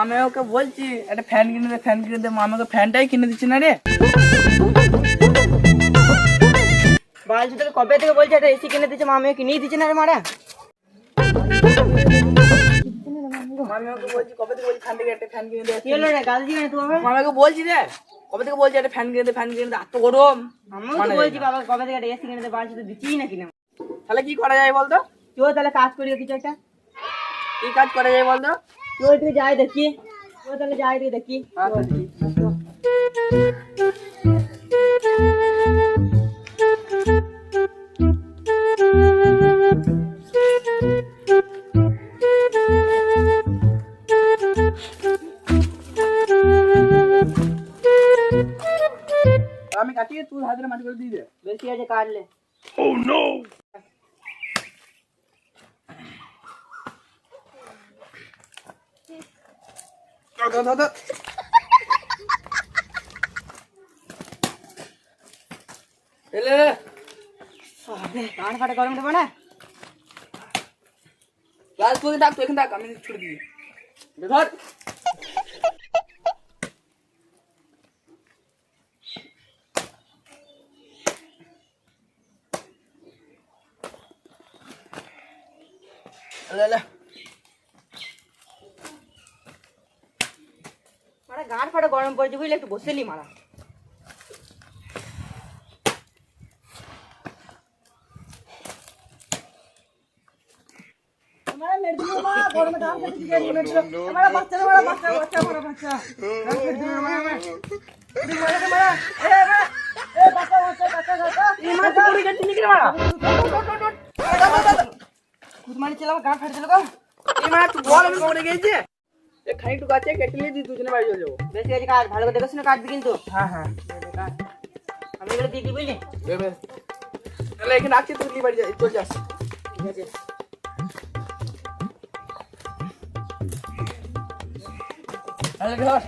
আমি ওকে বলছি একটা ফ্যান কিনে দে ফ্যান কিনে দে। মা আমাকে ফ্যানটাই কিনে দিচ্ছে না রে। বালজি তোকে কবে থেকে বলছে একটা এসি কিনে দিচ্ছে মা আমি কিনেই দিচ্ছে না রে মারা? আমি ওকে বলছি কবে থেকে বলছি ফ্যান থেকে একটা ফ্যান কিনে দে কি হলো রে গাল তুই বলছি রে কবে থেকে বলছি একটা ফ্যান কিনে দে ফ্যান কিনে দে এত গরম। আমিও তো বলছি বাবা কবে থেকে একটা এসি কিনে দে বালজি তো দিচ্ছিই না কিনে। তাহলে কি করা যায় বলতো? তুই তাহলে কাজ করি কিছু একটা কি কাজ করা যায় বলতো তুই তুই যাই দেখি তুই তাহলে যাই তুই দেখি আমি কাটিয়ে তুই হাতের মাটি করে দিয়ে দে বেশি আছে কাটলে ধর, ধর, ধর, ধর। এলে এলে। কান ফাটে গরম দেবো না লাল তুই ডাক তুই এখানে ডাক আমি ছুটে দিই দে ধর এলে, এলে। মারা গান ফাটে গরম পড়েছে বুঝলে একটু বসেলি মারা মারা? কুদমানি চালাম গান ফাটে দিল গো এই মাছ তুই বল আমি পড়ে গেছে এ খানিকটুকু আছে কেটে নিয়ে দিই দুজনে বাড়ি চলে যাব। বেশি আছে কাজ ভালো করে দেখে শুনে কাটবি কিন্তু। হ্যাঁ হ্যাঁ। আমি এগুলো দিয়ে দিই বুঝলি বেবে তাহলে এখানে রাখছি তুই নিয়ে বাড়ি যা চল যাস। ঠিক আছে। আরে ধর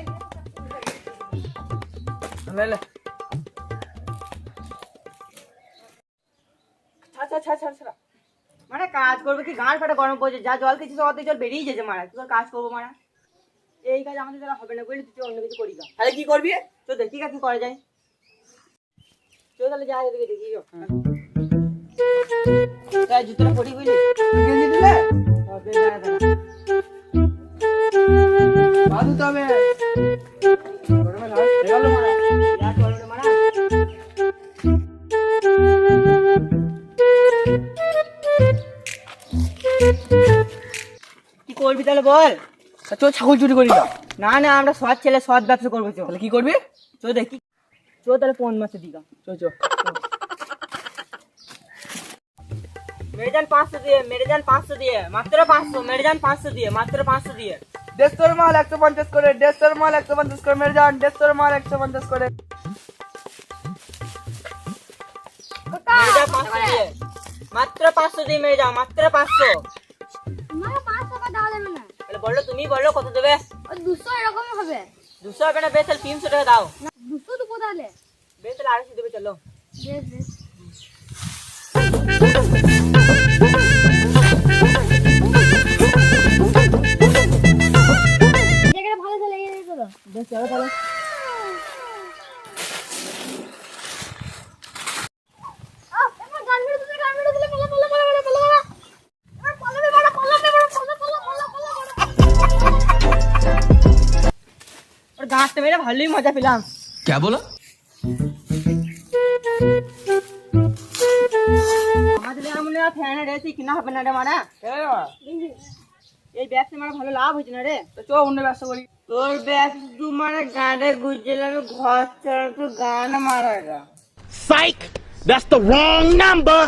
লে লে ছা ছা ছা ছা ছা মানে কাজ করবে কি? গান ফাটে গরম পড়ছে যা জল খেয়েছিস অত জল বেরিয়ে যাচ্ছে মারা। তুই তোর কাজ করব মারা? এই কাজ আমাদের দ্বারা হবে না বুঝলি তুই অন্য কিছু করি তাহলে কি করবি? তো দেখি কি করা যায় চল তাহলে যাই এদিকে দেখি তাই জুতোটা পরি বুঝলি? গেঞ্জি দিলে? হবে, দাঁড়া, দাঁড়া। বাদু তবে গরমে লাল গেল মারা। যা চল মারা। কি করবি তাহলে বল? তা ছাগল চুরি করি না। না না আমরা সৎ ছেলে সৎ ব্যবসা করব চো। তাহলে কি করবি? চো দেখি। চো তাহলে কোন মাসে চল মেরে যান পাঁচশো দিয়ে মেরে যান পাঁচশো দিয়ে। মাত্র পাঁচশো মেরে যান পাঁচশো দিয়ে মাত্র পাঁচশো দিয়ে। দেড়শোর মাল একশো পঞ্চাশ করে দেড়শোর মাল একশো পঞ্চাশ করে মেরে যান দেড়শোর মাল একশো পঞ্চাশ করে। মাত্র পাঁচশো দিয়ে মেরে যাও মাত্র পাঁচশো। বলল তুমি বলো কত দেবে? দুশো এরকম হবে। দুশো হবে না বেশ তাহলে তিনশো টাকা দাও। দুশো দেবো তাহলে। বেশ তাহলে আড়াইশো দেবে চলো। বেশ বেশ। ভালো চলে গেছে চলো বেশ চলো তাহলে। হাঁটতে মেরে ভালোই মজা পেলাম। কে বলো? কিনা হবে না রে এই ভালো লাভ হয়েছে না রে? তোর দু ঘর তো গান Psych! That's the wrong number!